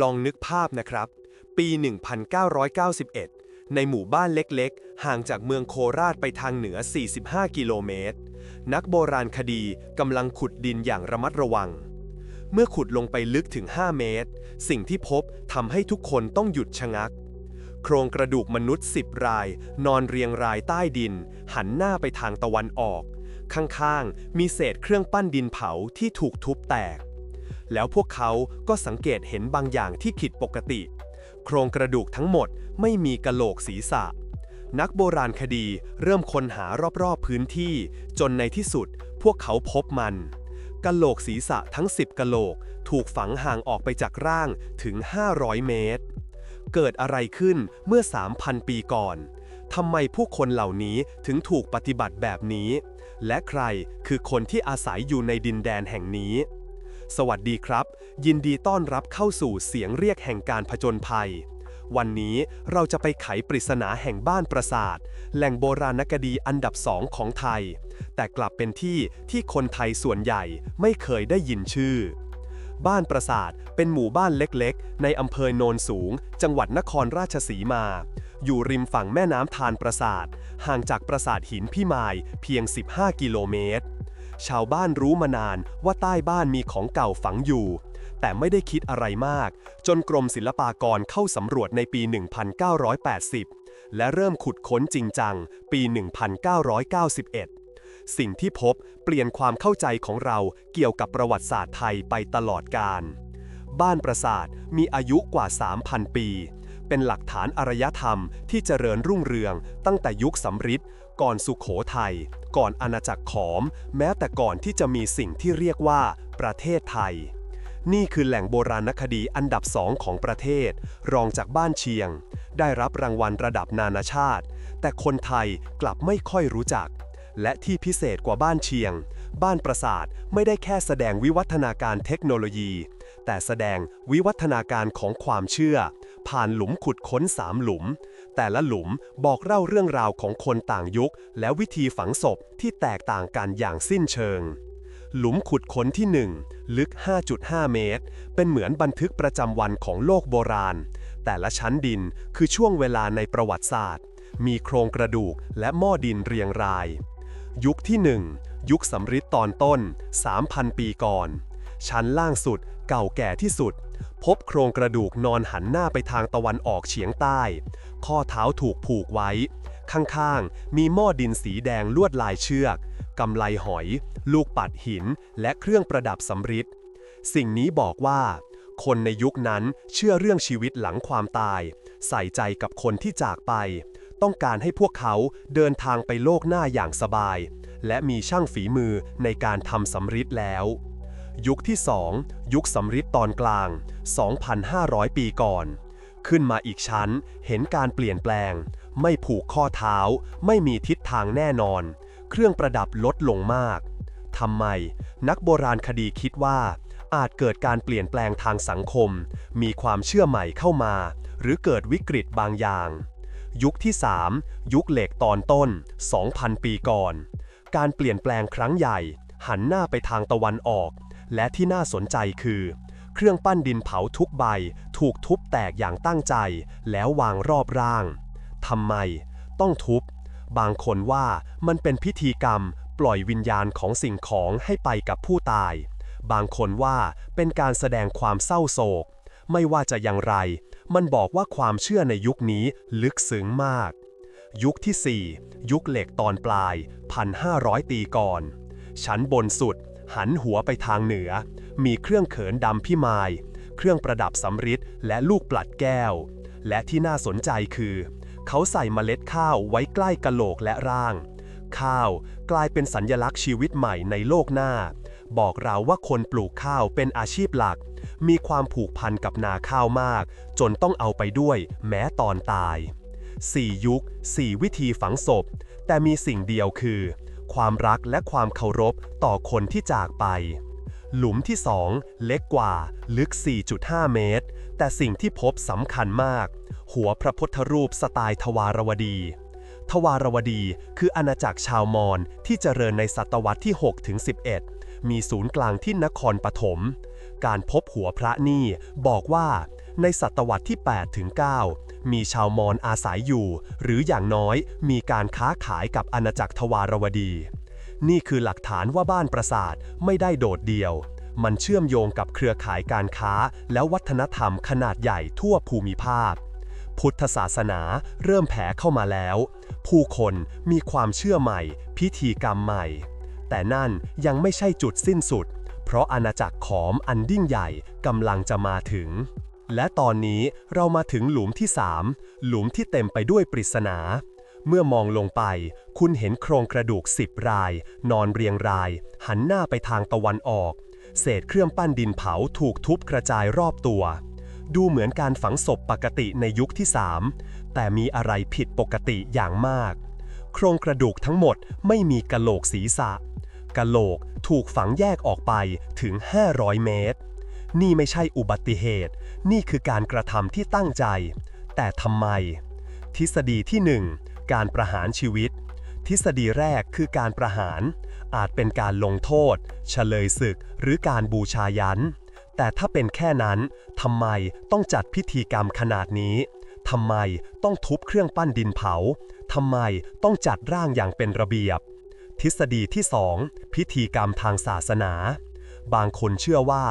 ลองนึกภาพนะครับ ปี 1991 ในหมู่บ้านเล็กๆ ห่างจากเมืองโคราชไปทางเหนือ 45 กิโลเมตร นักโบราณคดีกำลังขุดดินอย่างระมัดระวัง เมื่อขุดลงไปลึกถึง 5 เมตร สิ่งที่พบทำให้ทุกคนต้องหยุดชะงัก โครงกระดูกมนุษย์ 10 ราย นอนเรียงรายใต้ดิน หันหน้าไปทางตะวันออก ข้างๆ มีเศษเครื่องปั้นดินเผาที่ถูกทุบแตก แล้วพวกเขาก็สังเกตเห็นบางอย่างที่ผิดปกติ โครงกระดูกทั้งหมดไม่มีกะโหลกศีรษะ นักโบราณคดีเริ่มค้นหารอบๆพื้นที่ จนในที่สุดพวกเขาพบมันกะโหลกศีรษะทั้ง 10กะโหลกถูกฝังห่างออกไปจากร่างถึง 500 เมตร เกิดอะไรขึ้นเมื่อ 3,000 ปีก่อนทำไมผู้คนเหล่านี้ถึงถูกปฏิบัติแบบนี้ และใครคือคนที่อาศัยอยู่ในดินแดนแห่งนี้ สวัสดีครับ ยินดีต้อนรับเข้าสู่เสียงเรียกแห่งการผจญภัย วันนี้เราจะไปไขปริศนาแห่งบ้านปราสาท แหล่งโบราณคดีอันดับสองของไทย แต่กลับเป็นที่ที่คนไทยส่วนใหญ่ไม่เคยได้ยินชื่อ บ้านปราสาทเป็นหมู่บ้านเล็กๆ ในอำเภอโนนสูง จังหวัดนครราชสีมา อยู่ริมฝั่งแม่น้ำทานปราสาท ห่างจากปราสาทหินพี่มายเพียง 15 กิโลเมตร ชาวบ้านรู้มานานว่าใต้บ้านมีของเก่าฝังอยู่ แต่ไม่ได้คิดอะไรมาก จนกรมศิลปากรเข้าสำรวจในปี 1980 และเริ่มขุดค้นจริงจัง ปี 1991 สิ่งที่พบเปลี่ยนความเข้าใจของเราเกี่ยวกับประวัติศาสตร์ไทยไปตลอดกาลบ้านปราสาทมีอายุกว่า 3,000 ปี เป็นหลักฐานอารยธรรมที่เจริญรุ่งเรืองตั้งแต่ยุคสำริด ก่อนสุขโขทัย ก่อนอาณาจักรขอม แม้แต่ก่อนที่จะมีสิ่งที่เรียกว่าประเทศไทย นี่คือแหล่งโบราณคดีอันดับสองของประเทศ รองจากบ้านเชียง ได้รับรางวัลระดับนานาชาติ แต่คนไทยกลับไม่ค่อยรู้จัก และที่พิเศษกว่าบ้านเชียง บ้านปราสาทไม่ได้แค่แสดงวิวัฒนาการเทคโนโลยี แต่แสดงวิวัฒนาการของความเชื่อ ผ่านหลุมขุดค้นสามหลุม แต่ละหลุมบอกเล่าเรื่องราวของคนต่างยุค และวิธีฝังศพที่แตกต่างกันอย่างสิ้นเชิง หลุมขุดค้นที่ 1 ลึก 5.5 เมตร เป็นเหมือนบันทึกประจำวันของโลกโบราณ แต่ละชั้นดินคือช่วงเวลาในประวัติศาสตร์ มีโครงกระดูกและหม้อดินเรียงราย ยุคที่ 1 ยุคสำริดตอนต้น 3,000 ปีก่อน ชั้นล่างสุดเก่าแก่ที่สุดพบโครงกระดูกนอนหันหน้าไปทางตะวันออกเฉียงใต้ ข้อเท้าถูกผูกไว้ ข้างๆ มีหม้อดินสีแดงลวดลายเชือก กำไลหอย ลูกปัดหิน และเครื่องประดับสำริดสิ่งนี้บอกว่า คนในยุคนั้นเชื่อเรื่องชีวิตหลังความตาย ใส่ใจกับคนที่จากไป ต้องการให้พวกเขาเดินทางไปโลกหน้าอย่างสบาย และมีช่างฝีมือในการทำสำริดแล้วยุคที่ 2 ยุคสำริดตอนกลาง 2,500 ปีก่อน ขึ้นมาอีกชั้น เห็นการเปลี่ยนแปลง ไม่ผูกข้อเท้า ไม่มีทิศทางแน่นอน เครื่องประดับลดลงมากทำไม นักโบราณคดีคิดว่า อาจเกิดการเปลี่ยนแปลงทางสังคม มีความเชื่อใหม่เข้ามา หรือเกิดวิกฤตบางอย่าง ยุคที่ 3 ยุคเหล็กตอนต้น 2,000 ปีก่อน การเปลี่ยนแปลงครั้งใหญ่ หันหน้าไปทางตะวันออก และที่น่าสนใจคือ เครื่องปั้นดินเผาทุกใบ ถูกทุบแตกอย่างตั้งใจ แล้ววางรอบร่างทำไม ต้องทุบ บางคนว่ามันเป็นพิธีกรรม ปล่อยวิญญาณของสิ่งของให้ไปกับผู้ตาย บางคนว่าเป็นการแสดงความเศร้าโศก ไม่ว่าจะอย่างไร มันบอกว่าความเชื่อในยุคนี้ลึกซึ้งมาก ยุคที่ 4 ยุคเหล็กตอนปลาย 1,500 ปีก่อน ชั้นบนสุด หันหัวไปทางเหนือ มีเครื่องเขินดำพิมาย เครื่องประดับสำริดและลูกปลัดแก้ว และที่น่าสนใจคือ เขาใส่เมล็ดข้าวไว้ใกล้กะโหลกและร่าง ข้าวกลายเป็นสัญญลักษณ์ชีวิตใหม่ในโลกหน้า บอกเราว่าคนปลูกข้าวเป็นอาชีพหลัก มีความผูกพันกับนาข้าวมาก จนต้องเอาไปด้วยแม้ตอนตาย 4 ยุค 4 วิธีฝังศพ แต่มีสิ่งเดียวคือ ความรักและความเคารพต่อคนที่จากไป หลุมที่ 2 เล็กกว่า ลึก 4.5 เมตร แต่สิ่งที่พบสำคัญมาก หัวพระพุทธรูปสไตล์ทวารวดี ทวารวดีคืออาณาจักรชาวมอญที่เจริญในศตวรรษที่ 6 ถึง 11 มีศูนย์กลางที่นครปฐม การพบหัวพระนี่บอกว่า ในศตวรรษที่ 8 ถึง 9 มีชาวมอญอาศัยอยู่ หรืออย่างน้อยมีการค้าขายกับอาณาจักรทวารวดี นี่คือหลักฐานว่าบ้านปราสาทไม่ได้โดดเดี่ยว มันเชื่อมโยงกับเครือข่ายการค้า และวัฒนธรรมขนาดใหญ่ทั่วภูมิภาคพุทธศาสนาเริ่มแผ่เข้ามาแล้ว ผู้คนมีความเชื่อใหม่ พิธีกรรมใหม่ แต่นั่นยังไม่ใช่จุดสิ้นสุด เพราะอาณาจักรขอมอันยิ่งใหญ่กำลังจะมาถึง และตอนนี้เรามาถึงหลุมที่3หลุมที่เต็มไปด้วยปริศนา เมื่อมองลงไป คุณเห็นโครงกระดูกสิบราย นอนเรียงราย หันหน้าไปทางตะวันออก เศษเครื่องปั้นดินเผาถูกทุบกระจายรอบตัว ดูเหมือนการฝังศพปกติในยุคที่3แต่มีอะไรผิดปกติอย่างมาก โครงกระดูกทั้งหมดไม่มีกะโหลกศีรษะ กะโหลกถูกฝังแยกออกไปถึง 500 เมตร นี่ไม่ใช่อุบัติเหตุ นี่คือการกระทำที่ตั้งใจ แต่ทำไม ทฤษฎีที่ 1 การประหารชีวิต ทฤษฎีแรกคือการประหาร อาจเป็นการลงโทษ เฉลยศึก หรือการบูชายัน แต่ถ้าเป็นแค่นั้นทำไมต้องจัดพิธีกรรมขนาดนี้ทำไมต้องทุบเครื่องปั้นดินเผาทำไมต้องจัดร่างอย่างเป็นระเบียบ ทฤษฎีที่ 2 พิธีกรรมทางศาสนา บางคนเชื่อว่า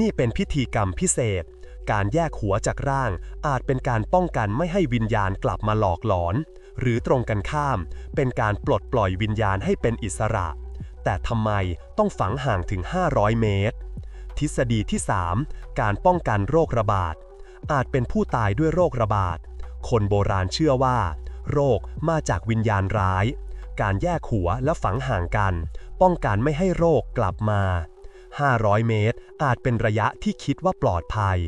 นี่เป็นพิธีกรรมพิเศษ การแยกหัวจากร่างอาจเป็นการป้องกันไม่ให้วิญญาณกลับมาหลอกหลอน หรือตรงกันข้าม เป็นการปลดปล่อยวิญญาณให้เป็นอิสระ แต่ทำไมต้องฝังห่างถึง 500 เมตร ทฤษฎีที่ 3 การป้องกันโรคระบาด อาจเป็นผู้ตายด้วยโรคระบาด คนโบราณเชื่อว่า โรคมาจากวิญญาณร้าย การแยกหัวและฝังห่างกัน ป้องกันไม่ให้โรคกลับมา 500 เมตร อาจเป็นระยะที่คิดว่าปลอดภัย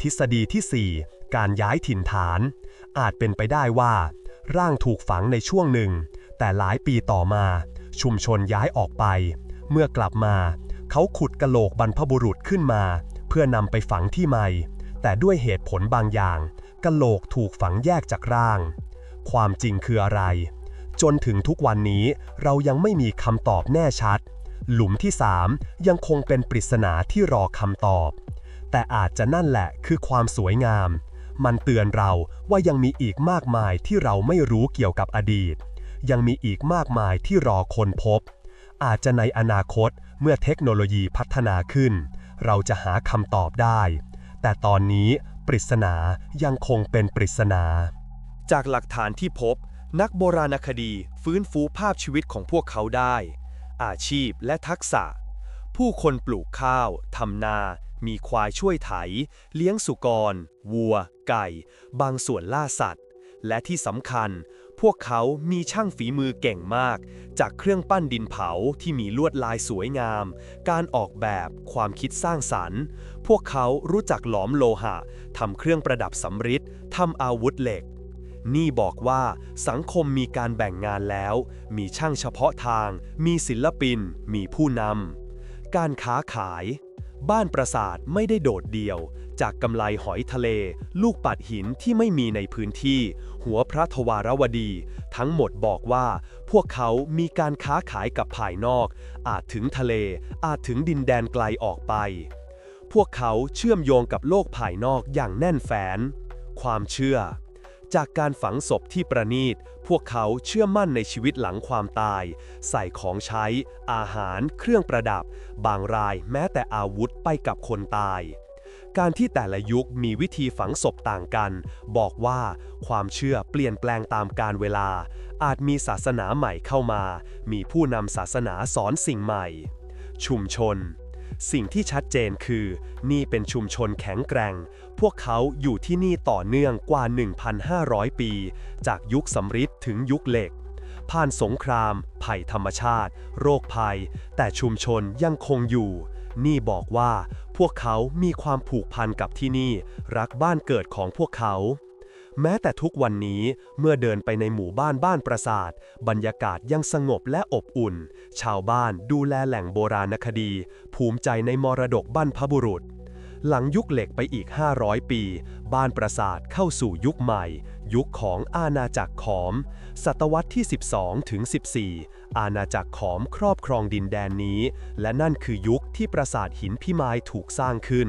ทฤษฎีที่ 4 การย้ายถิ่นฐาน อาจเป็นไปได้ว่า ร่างถูกฝังในช่วงหนึ่ง แต่หลายปีต่อมา ชุมชนย้ายออกไป เมื่อกลับมา เขาขุดกะโหลกบรรพบุรุษขึ้นมา เพื่อนำไปฝังที่ใหม่ แต่ด้วยเหตุผลบางอย่างกะโหลกถูกฝังแยกจากร่าง ความจริงคืออะไร จนถึงทุกวันนี้เรายังไม่มีคำตอบแน่ชัด หลุมที่ 3 ยังคงเป็นปริศนาที่รอคำตอบ แต่อาจจะนั่นแหละคือความสวยงาม มันเตือนเราว่ายังมีอีกมากมายที่เราไม่รู้เกี่ยวกับอดีต ยังมีอีกมากมายที่รอคนพบ อาจจะในอนาคตเมื่อเทคโนโลยีพัฒนาขึ้น เราจะหาคำตอบได้ แต่ตอนนี้ปริศนายังคงเป็นปริศนา จากหลักฐานที่พบ นักโบราณคดีฟื้นฟูภาพชีวิตของพวกเขาได้ อาชีพและทักษะ ผู้คนปลูกข้าว ทำนา มีควายช่วยไถ เลี้ยงสุกร วัว ไก่ บางส่วนล่าสัตว์ และที่สำคัญ พวกเขามีช่างฝีมือเก่งมาก จากเครื่องปั้นดินเผาที่มีลวดลายสวยงาม การออกแบบ ความคิดสร้างสรรค์ พวกเขารู้จักหลอมโลหะทำเครื่องประดับสำริดทำอาวุธเหล็ก นี่บอกว่าสังคมมีการแบ่งงานแล้ว มีช่างเฉพาะทาง มีศิลปิน มีผู้นำ การค้าขาย บ้านปราสาทไม่ได้โดดเดี่ยว จากกำไลหอยทะเล ลูกปัดหินที่ไม่มีในพื้นที่ หัวพระทวารวดี ทั้งหมดบอกว่า พวกเขามีการค้าขายกับภายนอก อาจถึงทะเล อาจถึงดินแดนไกลออกไป พวกเขาเชื่อมโยงกับโลกภายนอกอย่างแน่นแฟ้น ความเชื่อ จากการฝังศพที่ประณีต พวกเขาเชื่อมั่นในชีวิตหลังความตาย ใส่ของใช้ อาหาร เครื่องประดับ บางรายแม้แต่อาวุธไปกับคนตาย การที่แต่ละยุคมีวิธีฝังศพต่างกัน บอกว่าความเชื่อเปลี่ยนแปลงตามกาลเวลา อาจมีศาสนาใหม่เข้ามา มีผู้นำศาสนาสอนสิ่งใหม่ ชุมชน สิ่งที่ชัดเจนคือ นี่เป็นชุมชนแข็งแกร่ง พวกเขาอยู่ที่นี่ต่อเนื่องกว่า 1,500 ปี จากยุคสำริดถึงยุคเหล็ก ผ่านสงคราม ภัยธรรมชาติ โรคภัย แต่ชุมชนยังคงอยู่ นี่บอกว่า พวกเขามีความผูกพันกับที่นี่ รักบ้านเกิดของพวกเขา แม้แต่ทุกวันนี้เมื่อเดินไปในหมู่บ้านบ้านปราสาท บรรยากาศยังสงบและอบอุ่น ชาวบ้านดูแลแหล่งโบราณคดี ภูมิใจในมรดกบรรพบุรุษ หลังยุคเหล็กไปอีก 500 ปี บ้านปราสาทเข้าสู่ยุคใหม่ ยุคของอาณาจักรขอม ศตวรรษที่ 12 ถึง 14 อาณาจักรขอมครอบครองดินแดนนี้ และนั่นคือยุคที่ปราสาทหินพิมายถูกสร้างขึ้น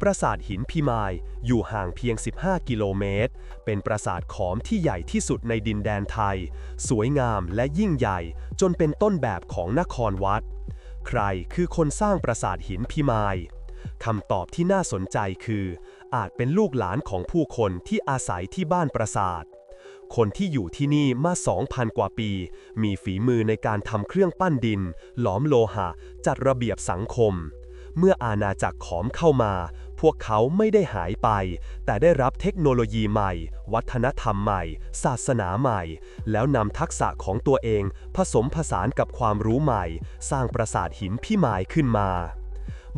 ปราสาทหินพิมาย อยู่ห่างเพียง 15 กิโลเมตร เป็นปราสาทขอมที่ใหญ่ที่สุดในดินแดนไทย สวยงามและยิ่งใหญ่ จนเป็นต้นแบบของนครวัด ใครคือคนสร้างปราสาทหินพิมายคำตอบที่น่าสนใจคือ อาจเป็นลูกหลานของผู้คนที่อาศัยที่บ้านปราสาท คนที่อยู่ที่นี่มา 2,000 กว่าปี มีฝีมือในการทำเครื่องปั้นดิน หลอมโลหะ จัดระเบียบสังคม เมื่ออาณาจักรขอมเข้ามา พวกเขาไม่ได้หายไป แต่ได้รับเทคโนโลยีใหม่ วัฒนธรรมใหม่ ศาสนาใหม่ แล้วนำทักษะของตัวเอง ผสมผสานกับความรู้ใหม่ สร้างปราสาทหินพิมายขึ้นมา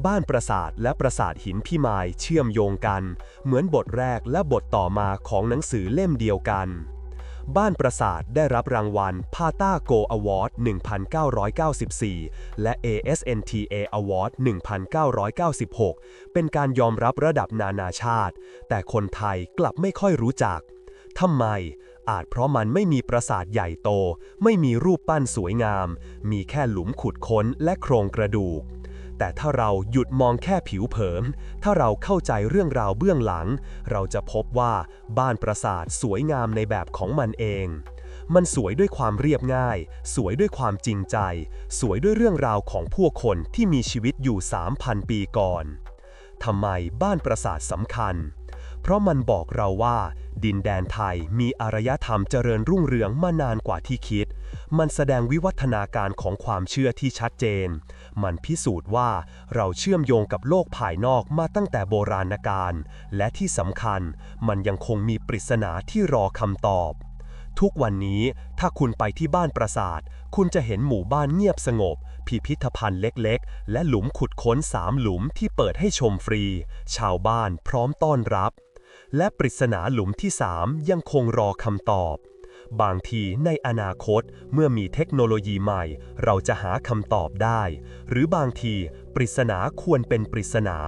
บ้านปราสาทและปราสาทหินพิมายเชื่อมโยงกัน เหมือนบทแรกและบทต่อมาของหนังสือเล่มเดียวกัน บ้านปราสาทได้รับรางวัล p a t a Go Award 1994 และ ASNTA Award 1996 เป็นการยอมรับระดับนานาชาติ แต่คนไทยกลับไม่ค่อยรู้จัก ทำไม อาจเพราะมันไม่มีปราสาทใหญ่โต ไม่มีรูปปั้นสวยงาม มีแค่หลุมขุดค้นและโครงกระดูก แต่ถ้าเราหยุดมองแค่ผิวเผิน ถ้าเราเข้าใจเรื่องราวเบื้องหลัง เราจะพบว่าบ้านปราสาทสวยงามในแบบของมันเอง มันสวยด้วยความเรียบง่าย สวยด้วยความจริงใจ สวยด้วยเรื่องราวของผู้คนที่มีชีวิตอยู่ 3,000 ปีก่อน ทำไมบ้านปราสาทสำคัญ เพราะมันบอกเราว่า ดินแดนไทยมีอารยธรรมเจริญรุ่งเรืองมานานกว่าที่คิด มันแสดงวิวัฒนาการของความเชื่อที่ชัดเจน มันพิสูจน์ว่าเราเชื่อมโยงกับโลกภายนอกมาตั้งแต่โบราณกาล และที่สำคัญ มันยังคงมีปริศนาที่รอคำตอบ ทุกวันนี้ถ้าคุณไปที่บ้านปราสาท คุณจะเห็นหมู่บ้านเงียบสงบพิพิธภัณฑ์เล็กๆ และหลุมขุดค้นสามหลุมที่เปิดให้ชมฟรี ชาวบ้านพร้อมต้อนรับ และปริศนาหลุมที่ 3 ยังคงรอคำตอบ บางทีในอนาคตเมื่อมีเทคโนโลยีใหม่ เราจะหาคำตอบได้ หรือบางทีปริศนาควรเป็นปริศนา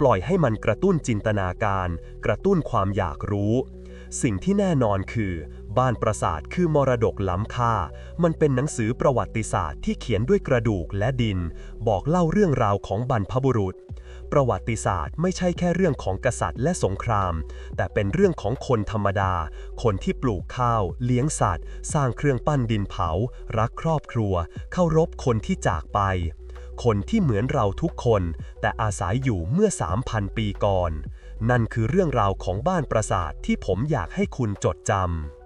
ปล่อยให้มันกระตุ้นจินตนาการ กระตุ้นความอยากรู้ สิ่งที่แน่นอนคือ บ้านปราสาทคือมรดกล้ำค่า มันเป็นหนังสือประวัติศาสตร์ที่เขียนด้วยกระดูกและดิน บอกเล่าเรื่องราวของบรรพบุรุษ ประวัติศาสตร์ไม่ใช่แค่เรื่องของกษัตริย์และสงคราม แต่เป็นเรื่องของคนธรรมดา คนที่ปลูกข้าว เลี้ยงสัตว์ สร้างเครื่องปั้นดินเผา รักครอบครัวเคารพคนที่จากไป คนที่เหมือนเราทุกคน แต่อาศัยอยู่เมื่อ 3,000 ปีก่อนนั่นคือเรื่องราวของบ้านปราสาทที่ผมอยากให้คุณจดจำ